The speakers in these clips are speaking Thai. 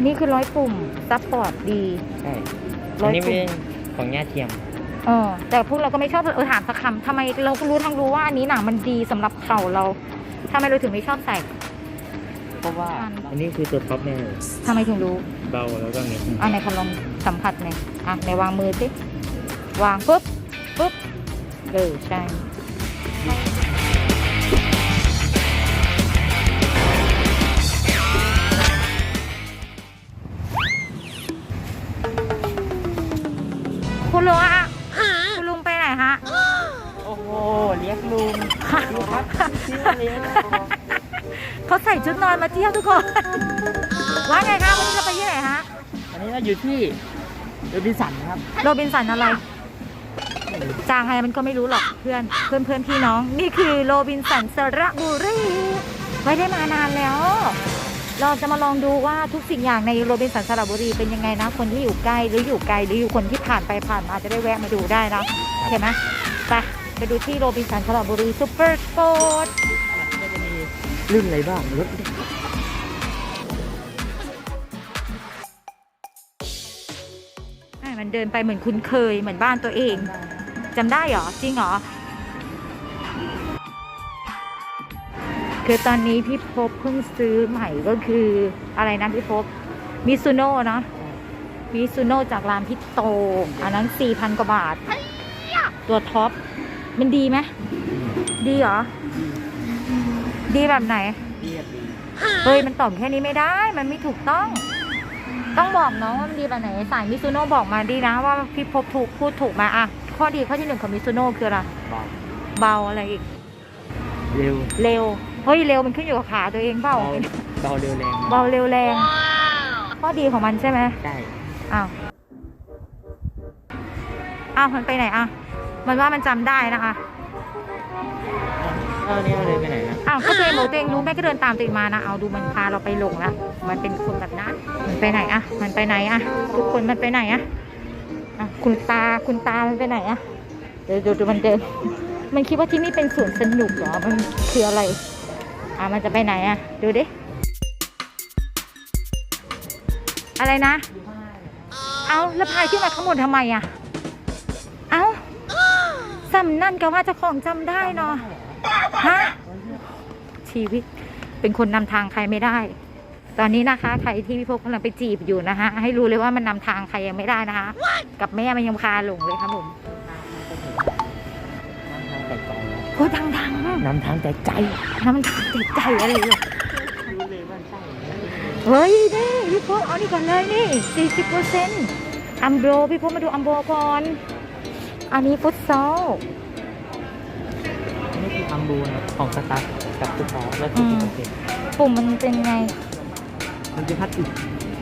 นนี้คือร้อยปุ่มซัพพอร์ตดีใช่ร้อัอนยนี้ปุ่เป็มนของย่าเทียม เออแต่พวกเราก็ไม่ชอบเออถามสักคำทำไมเราก็รู้ทั้งรู้ว่าอันนี้หนังมันดีสำหรับเข่าเราทำไมเราถึงไม่ชอบใส่ เพราะว่า อัน อันนี้คือตัวท็อปแน่เลยทำไมถึงรู้ เบาแล้วก็เนี้ยอะไหนขอลองสัมผัสหน่อยอะไหนวางมือสิวางปุ๊บปุ๊บเออใช่ เลี้ยงเขาใส่ชุดนอนมาเที่ยวทุกคน ว่าไงคะวันนี้เราไปที่ไหนฮะอันนี้เราอยู่ที่โรบินสันครับ โรบินสันอะไร จางไงมันก็ไม่รู้หรอกเพื่อนเพื่อนเพื่อนพี่น้อง นี่คือโรบินสันสระบุรีไม่ได้มานานแล้ว เราจะมาลองดูว่าทุกสิ่งอย่างในโรบินสันสระบุรีเป็นยังไงนะ คนที่อยู่ใกล้หรืออยู่ไกลหรืออยู่คนที่ผ่านไปผ่านมาจะได้แวะมาดูได้นะเห็นไหมไป ไปดูที่โรบินสันสระบุรีซูเปอร์สปอร์ตก็จะมีรุ่นอะไรบ้างรถมันเดินไปเหมือนคุ้นเคยเหมือนบ้านตัวเองจำได้เหรอ จริงเหรอ คือตอนนี้พี่พบเพิ่งซื้อใหม่ก็คืออะไรนะพี่พบมิซูโน่เนาะมิซูโน่จากร้านพี่โต อันนั้น 4,000 กว่าบาท ตัวท็อป มันดีไหมดีเหรอ ดีแบบไหนเรียบดีเฮ้ยมันตอบแค่นี้ไม่ได้ มันไม่ถูกต้อง ต้องบอกน้องว่ามันดีแบบไหน สายมิซูโน่บอกมาดีนะ ว่าพี่พบถูกพูดถูกมาอะข้อดีข้อที่หนึ่งของมิซูโน่คืออะไรเบาเบาอะไรอีก เร็ว เร็ว เฮ้ยเร็วมันขึ้นอยู่กับขาตัวเองเปล่าเบาเบาเร็วแรง เบาเร็วแรง ข้อดีของมันใช่ไหมใช่ อ้าว อ้าวมันไปไหนอะ มันว่ามันจำได้นะคะเออเนี่ยเราเดินไปไหนนะอ้าวก็ตัวเองบอกตัวเองรู้แม่ก็เดินตามตัวเองมานะเอาดูมันพาเราไปหลงละมันเป็นคนแบบนั้นมันไปไหนอะมันไปไหนอะทุกคนมันไปไหนอะอะคุณตาคุณตามันไปไหนอะเดี๋ยวดูดูมันเดิน มันคิดว่าที่นี่เป็นสวนสนุกเหรอมันคืออะไรอะมันจะไปไหนอะดูดิอะไรนะ เอาแล้วพายขึ้นมาข้างบนทำไมอะเอา สำนั่นก็ว่าเจะของจำได้เนาะฮะชีวิตเป็นคนนำทางใครไม่ได้ ตอนนี้นะคะ ใครที่พี่พบกำลังไปจีบอยู่นะคะให้รู้เลยว่ามันนำทางใครยังไม่ได้นะคะ กับแม่มันยังพาหลงเลยครับผมน้ำทางแต่ใจโอ้ยดังๆน้ำทางแต่ใจน้ำทางติดใจอะไรอยู่รู้เลยว่าใช่เฮ้ยนี่พี่พบเอานี่ก่อนเลยนี่สี่สิบเปอร์เซ็นต์อัมโบรพี่พบมาดูอัมโบรก่อน อันนี้ฟุตซอลนี่คืออัมบูนะของสตาร์กับตุ๊กตาแล้วก็อืมโอเคปุ่มมันเป็นไง มันจะพัดอีก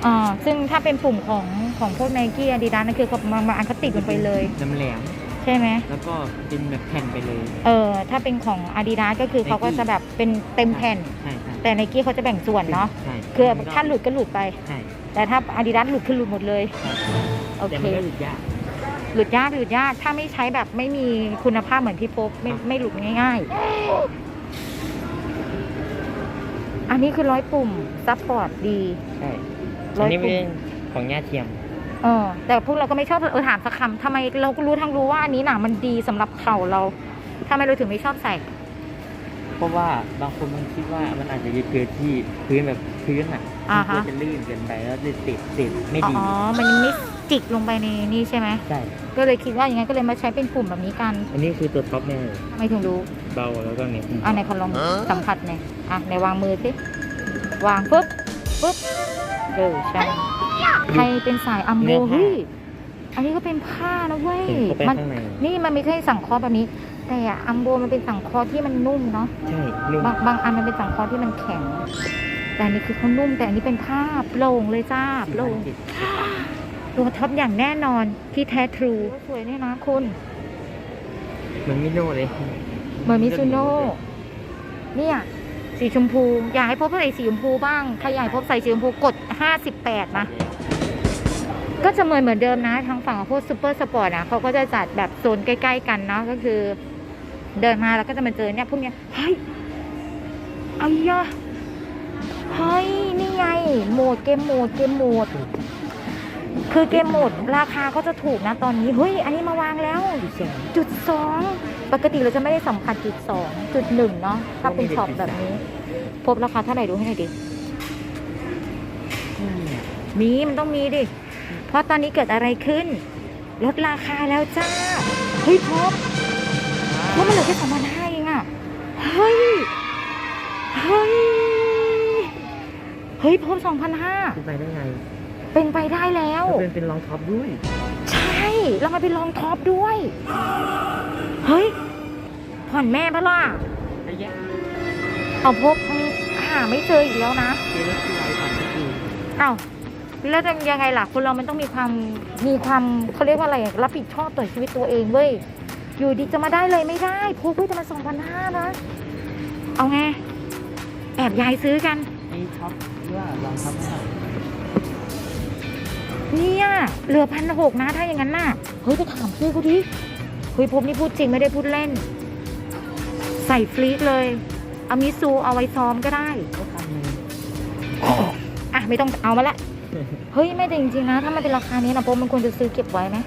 อ่าซึ่งถ้าเป็นปุ่มของของพวกไนกี้อาดิดาสนั่นคือเขามามาอันเขาติดลงไปเลยน้ำแหลมใช่ไหมแล้วก็เป็นแบบแผ่นไปเลย เออ ถ้าเป็นของ Adidas ก็คือเขาก็จะแบบเป็นเต็มแผ่นใช่ใช่แต่ไนกี้เขาจะแบ่งส่วนเนาะใช่คือถ้าหลุดก็หลุดไปใช่แต่ถ้า Adidas หลุดคือหลุดหมดเลย โอแต่เคมันก็หลุดยาก หลุดยากหลุดยาก ถ้าไม่ใช้แบบไม่มีคุณภาพเหมือนที่พบไม่ไม่หลุดง่าย ๆ อันนี้คือร้อยปุ่มซัพพอร์ตดีใช่ร้อัอนยนี้ปุ่เป็มนของย่าเทียม เออแต่พวกเราก็ไม่ชอบเออถามสักคำทำไมเราก็รู้ทั้งรู้ว่าอันนี้หนังมันดีสำหรับเข่าเราทำไมเราถึงไม่ชอบใส่ เพราะว่าบางคนมันคิดว่ามันอาจจะยึดเกินที่พื้นแบบพื้นอะอ่ามันฮะจะลื่นเกินไปแล้วจะติดติดไม่ดี อ๋อ มันไม่ จิกลงไปในนี่ใช่ไหมใช่ ก็เลยคิดว่าอย่างนั้นก็เลยมาใช้เป็นปุ่มแบบนี้กันอันนี้คือตัวท็อปแน่เลยไม่ถึงรู้เบาแล้วก็เนี้ยอะไหนขอลองสัมผัสหน่อยอะไหนวางมือสิวางปุ๊บปุ๊บเออใช่ใครเป็นสายอัมโบเฮ้ยอันนี้ก็เป็นผ้านะเว้ยเห็นเข้าไปมันข้างในนี่มันไม่ใช่สังเคราะห์แบบนี้ แต่อะอัมโบมันเป็นสังเคราะห์ที่มันนุ่มเนาะใช่นุ่มบางบางอันมันเป็นสังเคราะห์ที่มันแข็ง แต่อันนี้คือเขานุ่มแต่อันนี้เป็นผ้าโปร่งเลยจ้าโปร่ง ตัวท็อปอย่างแน่นอนที่แท้ทรูสวยเนี่ยนะคุณเหมือนมิโน่เลยเหมือนมิซูโน่เนี่ยสีชมพู อยากให้พบใส่สีชมพูบ้างใครอยากให้พบใส่สีชมพูกด 58 นะ ก็จะเหมือนเหมือนเดิมนะ ทางฝั่งของพวกซูเปอร์สปอร์ตอะเขาก็จะจัดแบบโซนใกล้ ๆ กันเนาะก็คือเดินมาแล้วก็จะมาเจอเนี่ยพวกเนี้ยเฮ้ยไอ้ยะเฮ้ยนี่ไงโหมดเกมโหมดเกมโหมด คือเกมหมดราคาก็จะถูกนะตอนนี้เฮ้ยอันนี้มาวางแล้วจุดสองปกติเราจะไม่ได้สัมผัสจุดสองจุดหนึ่งเนาะถ้าเป็นช็อปแบบนี้ พบราคาเท่าไหร่ดูให้หน่อยดิมีมันต้องมีดิ เพราะตอนนี้เกิดอะไรขึ้น ลดราคาแล้วจ้า เฮ้ยพบพบมันเหลือแค่สองพันห้าเองอะเฮ้ย เฮ้ย เฮ้ยพบสองพันห้าไปได้ไง เป็นไปได้แล้ว แล้วเป็นเป็นรองท็อปด้วย ใช่แล้วมันเป็นรองท็อปด้วย เฮ้ย ผ่อนแม่ปะล่ะไอ้แยะเอาพบหาไม่เจออีกแล้วนะเจอแล้วที่ไรผ่านก็คือเอ้าแล้วจะยังไงล่ะคนเรามันต้องมีความมีความเขาเรียกว่าอะไรอะรับผิดชอบต่อชีวิตตัวเองเว้ยอยู่ดีจะมาได้เลยไม่ได้พกเว้ยแต่มันสองพันห้านะ เอาไง แอบยายซื้อกัน ไอ้ท็อปที่ว่ารองท็อปเท่าไหร่ เนี่ยเหลือพันหกนะถ้าอย่างนั้นน่ะ เฮ้ย ไปถามพี่เขาดิเฮ้ยผมนี่พูดจริงไม่ได้พูดเล่น ใส่ฟลีกเลย เอามิซูเอาไว้ซ้อมก็ได้อะไม่ต้องเอามาละ เฮ้ย ไม่จริงจริงนะ ถ้ามันเป็นราคานี้นะผมมันควรจะซื้อเก็บไว้ไหม